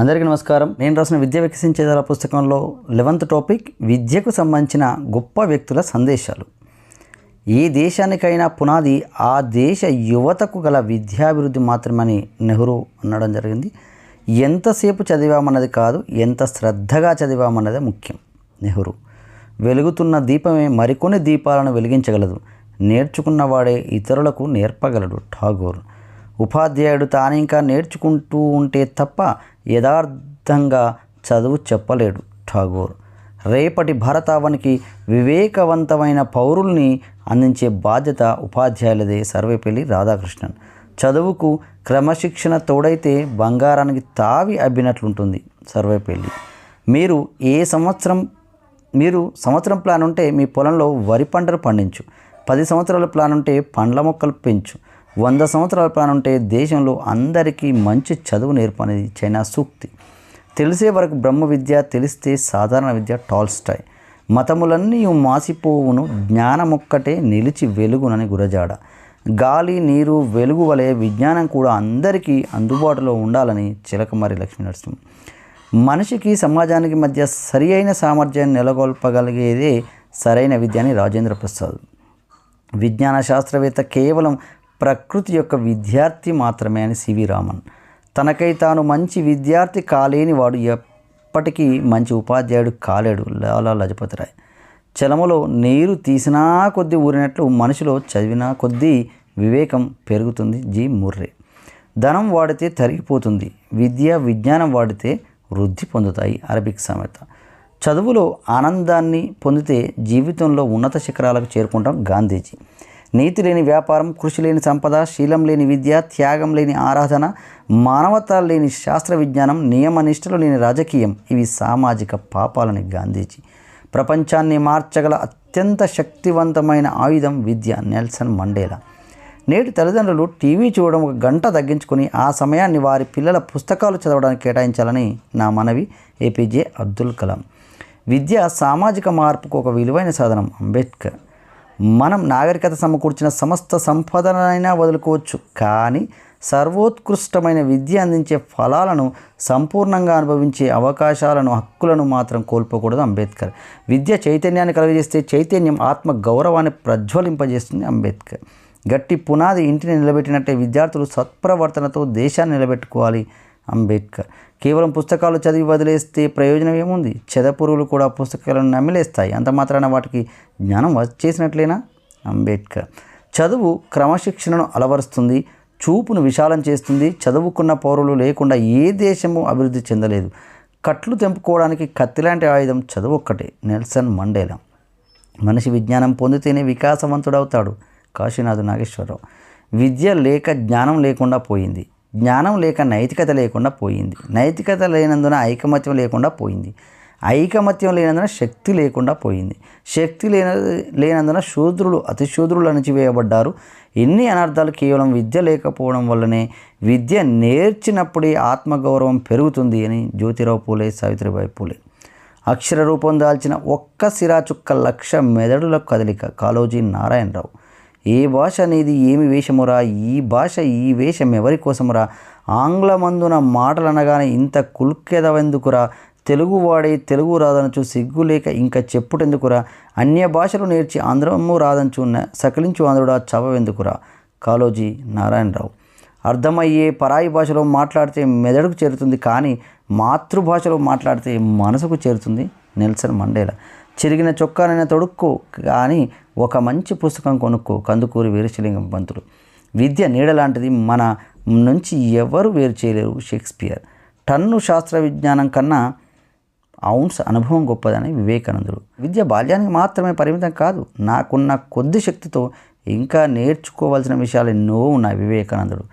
అందరికీ నమస్కారం. నేను రాసిన విద్య వికసించేదాల పుస్తకంలో లెవెంత్ టాపిక్ విద్యకు సంబంధించిన గొప్ప వ్యక్తుల సందేశాలు. ఏ దేశానికైనా పునాది ఆ దేశ యువతకు గల విద్యాభివృద్ధి మాత్రమని నెహ్రూ అనడం జరిగింది. ఎంతసేపు చదివామన్నది కాదు ఎంత శ్రద్ధగా చదివామన్నదే ముఖ్యం నెహ్రూ. వెలుగుతున్న దీపమే మరికొన్ని దీపాలను వెలిగించగలదు. నేర్చుకున్నవాడే ఇతరులకు నేర్పగలడు ఠాగూర్. ఉపాధ్యాయుడు తాను ఇంకా నేర్చుకుంటూ ఉంటే తప్ప యథార్థంగా చదువు చెప్పలేడు ఠాగూర్. రేపటి భారతావనికి వివేకవంతమైన పౌరుల్ని అందించే బాధ్యత ఉపాధ్యాయులదే సర్వేపల్లి రాధాకృష్ణన్. చదువుకు క్రమశిక్షణ తోడైతే బంగారానికి తావి అబ్బినట్లుంటుంది సర్వేపల్లి. మీరు ఏ సంవత్సరం మీరు సంవత్సరం ప్లాన్ ఉంటే మీ పొలంలో వరి పంటలు పండించు. పది సంవత్సరాల ప్లాన్ ఉంటే పండ్ల మొక్కలు పెంచు. వంద సంవత్సరాల ప్లాన్ ఉంటే దేశంలో అందరికీ మంచి చదువు నేర్పనేది చైనా సూక్తి. తెలిసే వరకు బ్రహ్మ విద్య తెలిస్తే సాధారణ విద్య టాల్స్టాయ్. మతములన్నీ మాసిపోవును జ్ఞానమొక్కటే నిలిచి వెలుగునని గురజాడ. గాలి నీరు వెలుగు వలె విజ్ఞానం కూడా అందరికీ అందుబాటులో ఉండాలని చిలకమరి లక్ష్మీ నరసింహ. మనిషికి సమాజానికి మధ్య సరి అయిన సామర్థ్యాన్ని నెలకొల్పగలిగేదే సరైన విద్య అని రాజేంద్ర ప్రసాద్ విజ్ఞాన శాస్త్రవేత్త కేవలం ప్రకృతి యొక్క విద్యార్థి మాత్రమే అని సివి రామన్. తనకై తాను మంచి విద్యార్థి కాలేని వాడు ఎప్పటికీ మంచి ఉపాధ్యాయుడు కాలేడు. లాలా లజపతిరాయ్ చలమలో నీరు తీసినా కొద్దీ ఊరినట్లు మనిషిలో చదివినా కొద్దీ వివేకం పెరుగుతుంది. జి. ముర్రే. ధనం వాడితే తరిగిపోతుంది. విద్య విజ్ఞానం వాడితే వృద్ధి పొందుతాయి. అరబిక్ సామెత. చదువులో ఆనందాన్ని పొందితే జీవితంలో ఉన్నత శిఖరాలకు చేరుకుంటాం గాంధీజీ. నీతి లేని వ్యాపారం కృషి లేని సంపద శీలం లేని విద్య త్యాగం లేని ఆరాధన మానవత లేని శాస్త్ర విజ్ఞానం నియమనిష్టలు లేని రాజకీయం ఇవి సామాజిక పాపాలని గాంధీజీ. ప్రపంచాన్ని మార్చగల అత్యంత శక్తివంతమైన ఆయుధం విద్య నెల్సన్ మండేలా. నేటి తల్లిదండ్రులు టీవీ చూడడం ఒక గంట తగ్గించుకుని ఆ సమయాన్ని వారి పిల్లల పుస్తకాలు చదవడానికి కేటాయించాలని నా మనవి ఏపీజే అబ్దుల్ కలాం. విద్య సామాజిక మార్పుకు ఒక విలువైన సాధనం అంబేద్కర్. మనం నాగరికత సమకూర్చిన సమస్త సంపదనైనా వదులుకోవచ్చు. కానీ సర్వోత్కృష్టమైన విద్య అందించే ఫలాలను సంపూర్ణంగా అనుభవించే అవకాశాలను హక్కులను మాత్రం కోల్పోకూడదు అంబేద్కర్. విద్య చైతన్యాన్ని కలుగజేస్తే చైతన్యం ఆత్మ గౌరవాన్ని ప్రజ్వలింపజేస్తుంది అంబేద్కర్. గట్టి పునాది ఇంటిని నిలబెట్టినట్టే విద్యార్థులు సత్ప్రవర్తనతో దేశాన్ని నిలబెట్టుకోవాలి. అంబేద్కర్. కేవలం పుస్తకాలు చదివి వదిలేస్తే ప్రయోజనం ఏముంది? చెదపురుగులు కూడా పుస్తకాలను నమిలేస్తాయి అంత మాత్రాన వాటికి జ్ఞానం వచ్చేసినట్లేనా అంబేద్కర్. చదువు క్రమశిక్షణను అలవరుస్తుంది చూపును విశాలం చేస్తుంది. చదువుకున్న పౌరులు లేకుండా ఏ దేశము అభివృద్ధి చెందలేదు. కట్లు తెంపుకోవడానికి కత్తిలాంటి ఆయుధం చదువు ఒక్కటే నెల్సన్ మండేలా. మనిషి విజ్ఞానం పొందితేనే వికాసవంతుడవుతాడు కాశీనాథ్ నాగేశ్వరరావు. విద్య లేక జ్ఞానం లేకుండా పోయింది. జ్ఞానం లేక నైతికత లేకుండా పోయింది. నైతికత లేనందున ఐకమత్యం లేకుండా పోయింది. ఐకమత్యం లేనందున శక్తి లేకుండా పోయింది. శక్తి లేన లేనందున శూద్రులు అతిశూద్రులు అణచివేయబడ్డారు ఎన్ని అనర్థాలు కేవలం విద్య లేకపోవడం వల్లనే విద్య నేర్చినప్పుడే ఆత్మగౌరవం పెరుగుతుంది అని జ్యోతిరావు పూలే సావిత్రిబాయి పూలే అక్షర రూపం దాల్చిన ఒక్క సిరాచుక్క లక్ష మెదడుల కదలిక. కాలోజీ నారాయణరావు ఏ భాష అనేది ఏమి వేషమురా? ఈ భాష ఈ వేషం ఎవరి కోసమురా? ఆంగ్లమందున మాటలనగానే ఇంత కుల్కెదవెందుకురా తెలుగు వాడే తెలుగు రాదనచు సిగ్గు లేక ఇంకా చెప్పుటెందుకురా? అన్య భాషలు నేర్చి ఆంధ్రము రాదనచు సకలించు ఆంధ్రుడా చవవెందుకురా? కాలోజీ నారాయణరావు. అర్థమయ్యే పరాయి భాషలో మాట్లాడితే మెదడుకు చేరుతుంది కానీ మాతృభాషలో మాట్లాడితే మనసుకు చేరుతుంది నెల్సన్ మండేలా. చిరిగిన చొక్కానైనా తొడుక్కో కానీ ఒక మంచి పుస్తకం కొనుక్కో కందుకూరి వీరశలింగం పంతుడు విద్య నీడలాంటిది మన నుంచి ఎవరు వేరు చేయలేరు షేక్స్పియర్. టన్ను శాస్త్ర విజ్ఞానం కన్నా అవున్స్ అనుభవం గొప్పదని వివేకానందుడు. విద్య బాల్యానికి మాత్రమే పరిమితం కాదు నాకున్న కొద్ది శక్తితో ఇంకా నేర్చుకోవాల్సిన విషయాలు ఎన్నో ఉన్నాయి వివేకానందుడు.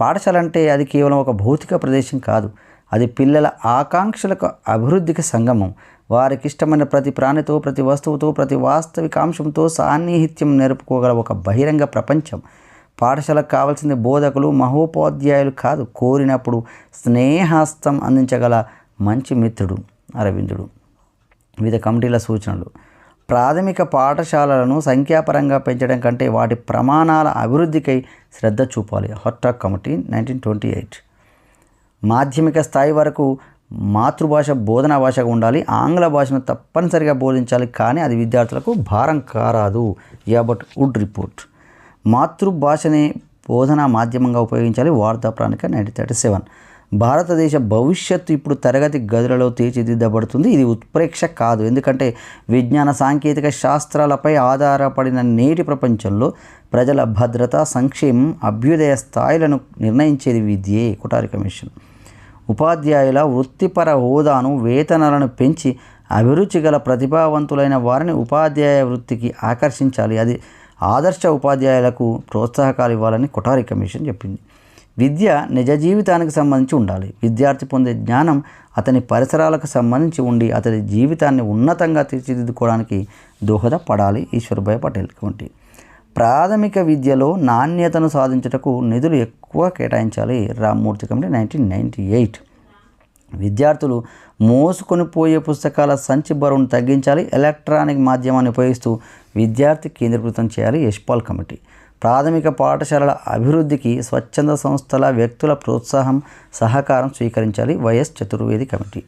పాఠశాల అంటే అది కేవలం ఒక భౌతిక ప్రదేశం కాదు అది పిల్లల ఆకాంక్షలకు అభివృద్ధికి సంగమం. వారికి ఇష్టమైన ప్రతి ప్రాణితో ప్రతి వస్తువుతో ప్రతి వాస్తవికాంశంతో సాన్నిహిత్యం నేర్పుకోగల ఒక బహిరంగ ప్రపంచం. పాఠశాలకు కావాల్సింది బోధకులు మహోపాధ్యాయులు కాదు కోరినప్పుడు స్నేహాస్తం అందించగల మంచి మిత్రుడు అరవిందుడు. వివిధ కమిటీల సూచనలు. ప్రాథమిక పాఠశాలలను సంఖ్యాపరంగా పెంచడం కంటే వాటి ప్రమాణాల అభివృద్ధికై శ్రద్ధ చూపాలి. Hartog committee nineteen twenty eight. మాధ్యమిక స్థాయి వరకు మాతృభాష బోధనా భాషగా ఉండాలి. ఆంగ్ల భాషను తప్పనిసరిగా బోధించాలి. కానీ అది విద్యార్థులకు భారం కారాదు. యాబట్ వుడ్ రిపోర్ట్. మాతృభాషనే బోధనా మాధ్యమంగా ఉపయోగించాలి. వార్తా ప్రాణిక నైన్టీన్ థర్టీ సెవెన్. భారతదేశ భవిష్యత్తు ఇప్పుడు తరగతి గదులలో తీర్చిదిద్దబడుతుంది. ఇది ఉత్ప్రేక్ష కాదు. ఎందుకంటే విజ్ఞాన సాంకేతిక శాస్త్రాలపై ఆధారపడిన నేటి ప్రపంచంలో ప్రజల భద్రత సంక్షేమం అభ్యుదయ స్థాయిలను నిర్ణయించేది విద్యే. కుటారి కమిషన్. ఉపాధ్యాయుల వృత్తిపర హోదాను వేతనాలను పెంచి అభిరుచి గల ప్రతిభావంతులైన వారిని ఉపాధ్యాయ వృత్తికి ఆకర్షించాలి. అది ఆదర్శ ఉపాధ్యాయులకు ప్రోత్సాహకాలు ఇవ్వాలని కొఠారి కమిషన్ చెప్పింది. విద్య నిజ జీవితానికి సంబంధించి ఉండాలి. విద్యార్థి పొందే జ్ఞానం అతని పరిసరాలకు సంబంధించి ఉండి అతని జీవితాన్ని ఉన్నతంగా తీర్చిదిద్దుకోవడానికి దోహదపడాలి. ఈశ్వర్భాయ్ పటేల్ వంటి ప్రాథమిక విద్యలో నాణ్యతను సాధించుటకు నిధులు ఎక్కువ కేటాయించాలి. Ramamurthy committee nineteen ninety eight. విద్యార్థులు మోసుకొని పోయే పుస్తకాల సంచి బరువును తగ్గించాలి. ఎలక్ట్రానిక్ మాధ్యమాన్ని ఉపయోగిస్తూ విద్యార్థి కేంద్రీకృతం చేయాలి యశ్పాల్ కమిటీ. ప్రాథమిక పాఠశాలల అభివృద్ధికి స్వచ్ఛంద సంస్థల వ్యక్తుల ప్రోత్సాహం సహకారం స్వీకరించాలి Y S Chaturvedi committee.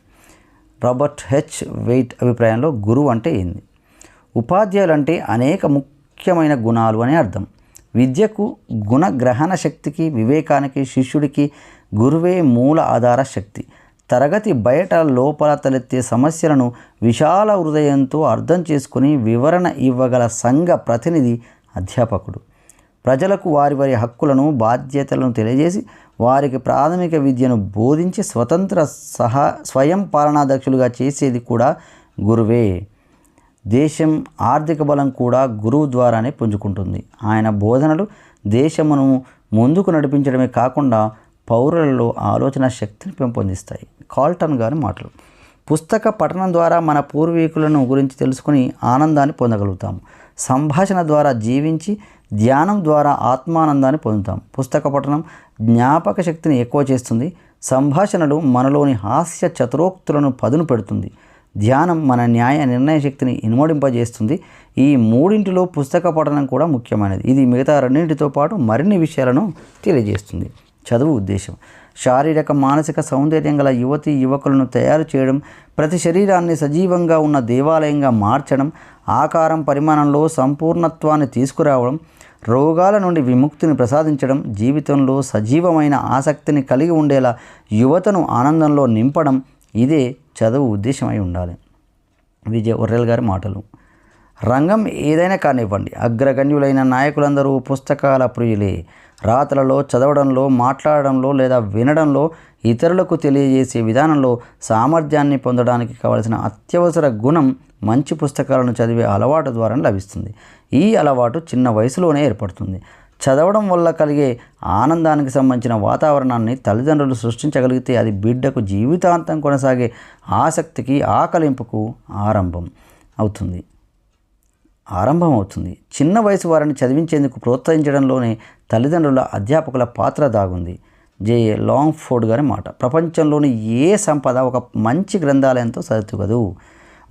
Robert H Wait అభిప్రాయంలో గురువు అంటే ఏంది? ఉపాధ్యాయులు అంటే అనేక ముఖ్యమైన గుణాలు అని అర్థం. విద్యకు గుణగ్రహణ శక్తికి వివేకానికి శిష్యుడికి గురువే మూల ఆధార శక్తి. తరగతి బయట లోపల తలెత్తే సమస్యలను విశాల హృదయంతో అర్థం చేసుకుని వివరణ ఇవ్వగల సంఘ ప్రతినిధి అధ్యాపకుడు. ప్రజలకు వారి వారి హక్కులను బాధ్యతలను తెలియజేసి వారికి ప్రాథమిక విద్యను బోధించి స్వతంత్ర సహా స్వయం పాలనాధ్యక్షులుగా చేసేది కూడా గురువే. దేశం ఆర్థిక బలం కూడా గురువు ద్వారానే పుంజుకుంటుంది. ఆయన బోధనలు దేశమును ముందుకు నడిపించడమే కాకుండా పౌరులలో ఆలోచన శక్తిని పెంపొందిస్తాయి. కాల్టన్ గారి మాటలు. పుస్తక పఠనం ద్వారా మన పూర్వీకులను గురించి తెలుసుకుని ఆనందాన్ని పొందగలుగుతాము సంభాషణ ద్వారా జీవించి ధ్యానం ద్వారా ఆత్మానందాన్ని పొందుతాం. పుస్తక పఠనం జ్ఞాపక శక్తిని ఎక్కువ చేస్తుంది. సంభాషణలు మనలోని హాస్య చతురోక్తులను పదును పెడుతుంది. ధ్యానం మన న్యాయ నిర్ణయ శక్తిని ఇనుమడింపజేస్తుంది. ఈ మూడింటిలో పుస్తక పఠనం కూడా ముఖ్యమైనది. ఇది మిగతా రెండింటితో పాటు మరిన్ని విషయాలను తెలియజేస్తుంది. చదువు ఉద్దేశం. శారీరక మానసిక సౌందర్యం గల యువతి యువకులను తయారు చేయడం ప్రతి శరీరాన్ని సజీవంగా ఉన్న దేవాలయంగా మార్చడం ఆకారం పరిమాణంలో సంపూర్ణత్వాన్ని తీసుకురావడం రోగాల నుండి విముక్తిని ప్రసాదించడం జీవితంలో సజీవమైన ఆసక్తిని కలిగి ఉండేలా యువతను ఆనందంలో నింపడం ఇదే చదువు ఉద్దేశమై ఉండాలి. విజయ ఒర్రెల్ గారి మాటలు. రంగం ఏదైనా కానివ్వండి అగ్రగణ్యులైన నాయకులందరూ పుస్తకాల ప్రియులే. రాతలలో చదవడంలో మాట్లాడడంలో లేదా వినడంలో ఇతరులకు తెలియజేసే విధానంలో సామర్థ్యాన్ని పొందడానికి కావలసిన అత్యవసర గుణం మంచి పుస్తకాలను చదివే అలవాటు ద్వారా లభిస్తుంది. ఈ అలవాటు చిన్న వయసులోనే ఏర్పడుతుంది. చదవడం వల్ల కలిగే ఆనందానికి సంబంధించిన వాతావరణాన్ని తల్లిదండ్రులు సృష్టించగలిగితే అది బిడ్డకు జీవితాంతం కొనసాగే ఆసక్తికి ఆకలింపుకు ఆరంభం అవుతుంది. ఆరంభం అవుతుంది. చిన్న వయసు వారిని చదివించేందుకు ప్రోత్సహించడంలోనే తల్లిదండ్రుల అధ్యాపకుల పాత్ర దాగుంది. జేఏ లాంగ్ ఫోర్డ్ గారి మాట ప్రపంచంలోని ఏ సంపద ఒక మంచి గ్రంథాలయంతో సరితుగదు.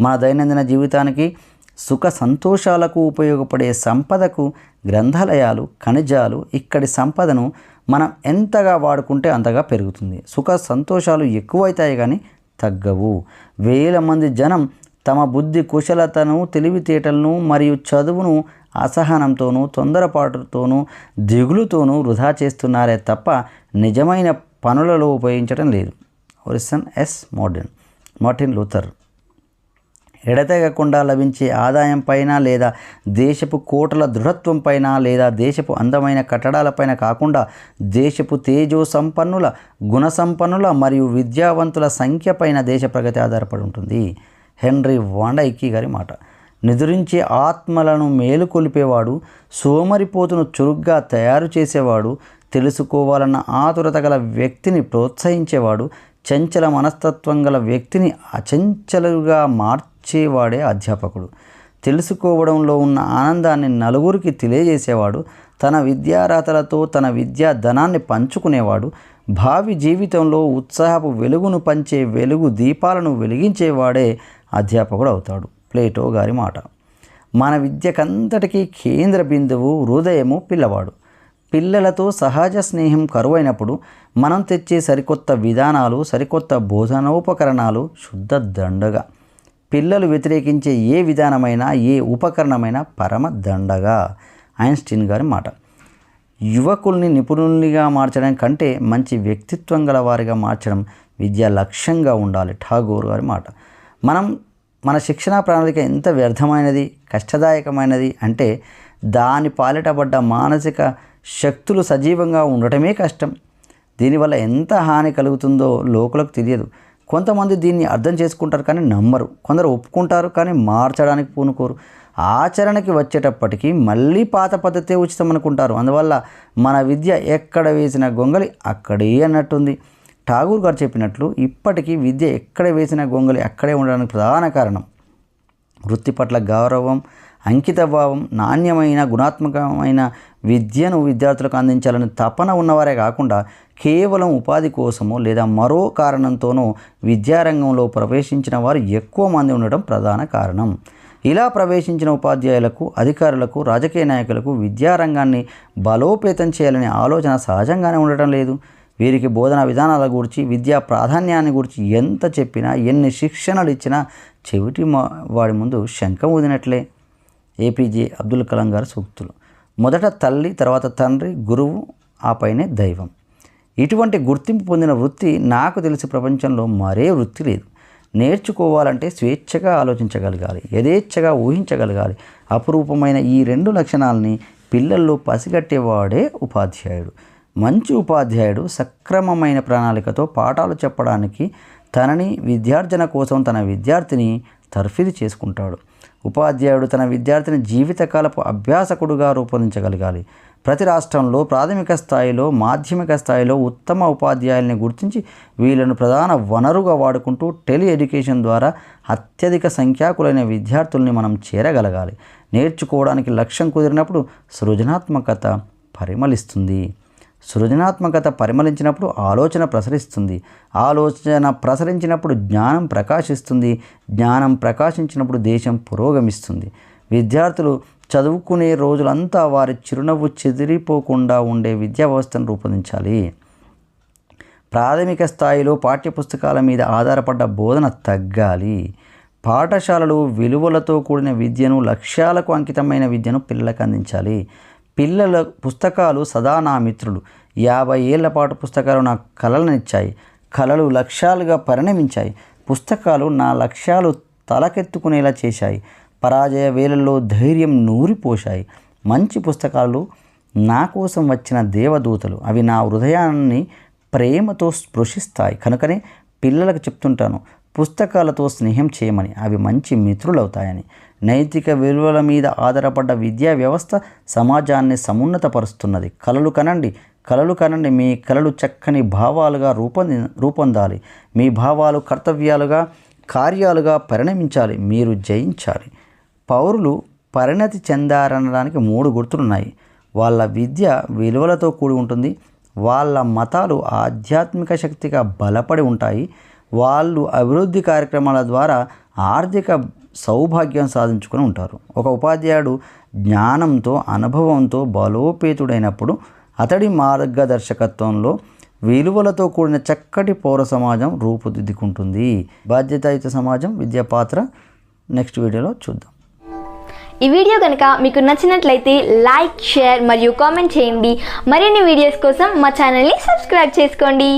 మన దైనందిన జీవితానికి సుఖ సంతోషాలకు ఉపయోగపడే సంపదకు గ్రంథాలయాలు ఖనిజాలు ఇక్కడి సంపదను మనం ఎంతగా వాడుకుంటే అంతగా పెరుగుతుంది. సుఖ సంతోషాలు ఎక్కువైతాయి కానీ తగ్గవు. వేల మంది జనం తమ బుద్ధి కుశలతను తెలివితేటలను మరియు చదువును అసహనంతోనూ తొందరపాటుతోనూ దిగులుతోనూ వృధా చేస్తున్నారే తప్ప నిజమైన పనులలో ఉపయోగించడం లేదు. Orison S Marden Martin Luther. ఎడతెగకుండా లభించే ఆదాయం పైన లేదా దేశపు కోటల దృఢత్వం పైన లేదా దేశపు అందమైన కట్టడాలపైన కాకుండా దేశపు తేజో సంపన్నుల గుణ సంపన్నుల మరియు విద్యావంతుల సంఖ్య పైన దేశ ప్రగతి ఆధారపడి ఉంటుంది. హెన్రీ వాండైకి గారి మాట. నిద్రించే ఆత్మలను మేలుకొలిపేవాడు సోమరిపోతును చురుగ్గా తయారు చేసేవాడు తెలుసుకోవాలన్న ఆతురత గల వ్యక్తిని ప్రోత్సహించేవాడు చంచల మనస్తత్వం గల వ్యక్తిని అచంచలుగా మార్చేవాడే అధ్యాపకుడు. తెలుసుకోవడంలో ఉన్న ఆనందాన్ని నలుగురికి తెలియజేసేవాడు. తన విద్యారాతలతో తన విద్యా ధనాన్ని పంచుకునేవాడు. భావి జీవితంలో ఉత్సాహపు వెలుగును పంచే వెలుగు దీపాలను వెలిగించేవాడే అధ్యాపకుడు అవుతాడు. ప్లేటో గారి మాట. మన విద్యకంతటికీ కేంద్ర బిందువు హృదయము పిల్లవాడు. పిల్లలతో సహజ స్నేహం కరువైనప్పుడు మనం తెచ్చే సరికొత్త విధానాలు సరికొత్త బోధనోపకరణాలు శుద్ధ దండగా. పిల్లలు వ్యతిరేకించే ఏ విధానమైనా ఏ ఉపకరణమైనా పరమ దండగా. ఐన్స్టీన్ గారి మాట. యువకుల్ని నిపుణుల్నిగా మార్చడం కంటే మంచి వ్యక్తిత్వం గల వారిగా మార్చడం విద్య లక్ష్యంగా ఉండాలి ఠాగూర్ గారి మాట. మనం మన శిక్షణా ప్రణాళిక ఎంత వ్యర్థమైనది కష్టదాయకమైనది అంటే దాని పాలిటబడ్డ మానసిక శక్తులు సజీవంగా ఉండటమే కష్టం. దీనివల్ల ఎంత హాని కలుగుతుందో లోకులకు తెలియదు. కొంతమంది దీన్ని అర్థం చేసుకుంటారు కానీ నమ్మరు. కొందరు ఒప్పుకుంటారు కానీ మార్చడానికి పూనుకోరు. ఆచరణకి వచ్చేటప్పటికి మళ్ళీ పాత పద్ధతే ఉచితం అనుకుంటారు అందువల్ల మన విద్య ఎక్కడ వేసిన గొంగలి అక్కడే అన్నట్టుంది. ఠాగూర్ గారు చెప్పినట్లు ఇప్పటికీ విద్య ఎక్కడ వేసిన గొంగలి అక్కడే ఉండడానికి ప్రధాన కారణం వృత్తి పట్ల గౌరవం అంకితభావం నాణ్యమైన గుణాత్మకమైన విద్యను విద్యార్థులకు అందించాలని తపన ఉన్నవారే కాకుండా కేవలం ఉపాధి కోసమో లేదా మరో కారణంతోనో విద్యారంగంలో ప్రవేశించిన వారు ఎక్కువ మంది ఉండటం ప్రధాన కారణం. ఇలా ప్రవేశించిన ఉపాధ్యాయులకు అధికారులకు రాజకీయ నాయకులకు విద్యారంగాన్ని బలోపేతం చేయాలనే ఆలోచన సహజంగానే ఉండటం లేదు. వీరికి బోధన విధానాల గురించి విద్యా ప్రాధాన్యాన్ని గురించి ఎంత చెప్పినా ఎన్ని శిక్షణలు ఇచ్చినా చెవిటి మా- వాడి ముందు శంఖం ఊదినట్లే. ఏపీజే అబ్దుల్ కలాం గారి సూక్తులు. మొదట తల్లి తర్వాత తండ్రి గురువు ఆపైనే దైవం. ఇటువంటి గుర్తింపు పొందిన వృత్తి నాకు తెలిసి ప్రపంచంలో మరే వృత్తి లేదు. నేర్చుకోవాలంటే స్వేచ్ఛగా ఆలోచించగలగాలి యథేచ్ఛగా ఊహించగలగాలి. అపురూపమైన ఈ రెండు లక్షణాలని పిల్లల్లో పసిగట్టేవాడే ఉపాధ్యాయుడు. మంచి ఉపాధ్యాయుడు సక్రమమైన ప్రణాళికతో పాఠాలు చెప్పడానికి తనని విద్యార్జన కోసం తన విద్యార్థిని తర్ఫీదు చేసుకుంటాడు. ఉపాధ్యాయుడు తన విద్యార్థిని జీవితకాలపు అభ్యాసకుడుగా రూపొందించగలగాలి. ప్రతి రాష్ట్రంలో ప్రాథమిక స్థాయిలో మాధ్యమిక స్థాయిలో ఉత్తమ ఉపాధ్యాయుల్ని గుర్తించి వీళ్ళను ప్రధాన వనరుగా వాడుకుంటూ టెలి ఎడ్యుకేషన్ ద్వారా అత్యధిక సంఖ్యాకులైన విద్యార్థుల్ని మనం చేరగలగాలి. నేర్చుకోవడానికి లక్ష్యం కుదిరినప్పుడు సృజనాత్మకత పరిమళిస్తుంది. సృజనాత్మకత పరిమళించినప్పుడు ఆలోచన ప్రసరిస్తుంది. ఆలోచన ప్రసరించినప్పుడు జ్ఞానం ప్రకాశిస్తుంది. జ్ఞానం ప్రకాశించినప్పుడు దేశం పురోగమిస్తుంది. విద్యార్థులు చదువుకునే రోజులంతా వారి చిరునవ్వు చెదిరిపోకుండా ఉండే విద్యా వ్యవస్థను రూపొందించాలి. ప్రాథమిక స్థాయిలో పాఠ్యపుస్తకాల మీద ఆధారపడ్డ బోధన తగ్గాలి. పాఠశాలలు విలువలతో కూడిన విద్యను లక్ష్యాలకు అంకితమైన విద్యను పిల్లలకు అందించాలి. పిల్లల పుస్తకాలు సదా నా మిత్రులు యాభై ఏళ్ళ పాటు పుస్తకాలు నా కళలను ఇచ్చాయి కళలు లక్ష్యాలుగా పరిణమించాయి. పుస్తకాలు నా లక్ష్యాలు తలకెత్తుకునేలా చేశాయి. పరాజయ వేళల్లో ధైర్యం నూరిపోశాయి. మంచి పుస్తకాలు నా కోసం వచ్చిన దేవదూతలు. అవి నా హృదయాన్ని ప్రేమతో స్పృశిస్తాయి. కనుకనే పిల్లలకు చెప్తుంటాను పుస్తకాలతో స్నేహం చేయమని. అవి మంచి మిత్రులవుతాయని. నైతిక విలువల మీద ఆధారపడ్డ విద్యా వ్యవస్థ సమాజాన్ని సమున్నతపరుస్తున్నది. కలలు కనండి కలలు కనండి మీ కలలు చక్కని భావాలుగా రూపొంది రూపొందాలి. మీ భావాలు కర్తవ్యాలుగా కార్యాలుగా పరిణమించాలి. మీరు జయించాలి. పౌరులు పరిణతి చెందారనడానికి మూడు గుర్తులున్నాయి. వాళ్ళ విద్య విలువలతో కూడి ఉంటుంది. వాళ్ళ మతాలు ఆధ్యాత్మిక శక్తిగా బలపడి ఉంటాయి. వాళ్ళు అభివృద్ధి కార్యక్రమాల ద్వారా ఆర్థిక సౌభాగ్యం సాధించుకొని ఉంటారు. ఒక ఉపాధ్యాయుడు జ్ఞానంతో అనుభవంతో బలోపేతుడైనప్పుడు అతడి మార్గదర్శకత్వంలో విలువలతో కూడిన చక్కటి పౌర సమాజం రూపుదిద్దుకుంటుంది. బాధ్యతాయుత సమాజం విద్యా పాత్ర. నెక్స్ట్ వీడియోలో చూద్దాం. ఈ వీడియో కనుక మీకు నచ్చినట్లయితే లైక్ షేర్ మరియు కామెంట్ చేయండి. మరిన్ని వీడియోస్ కోసం మా ఛానల్ని సబ్స్క్రైబ్ చేసుకోండి.